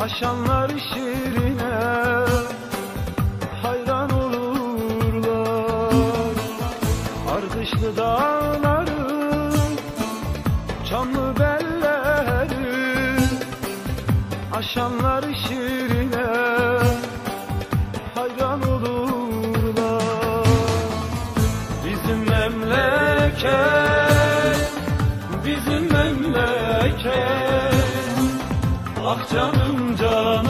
Aşanlar şirine Hayran olurlar. Ardışlı dağları Çamlı belleri Aşanlar şirine Hayran olurlar. Bizim memleket Bizim memleket Ah canım canım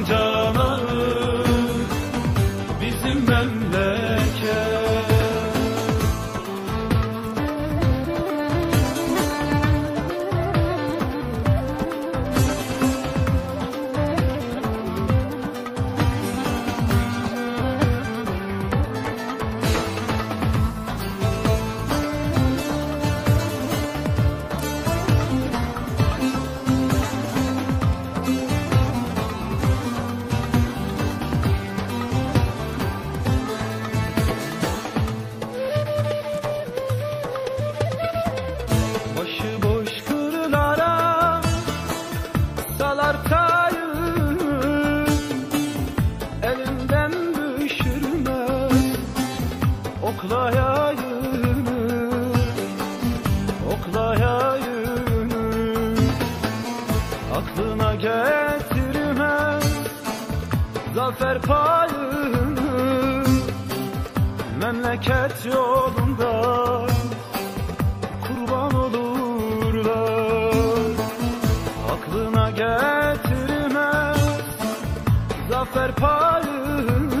yayını Aklına getirmez zafer payını Memleket yolunda kurban olurlar Aklına getirmez zafer payını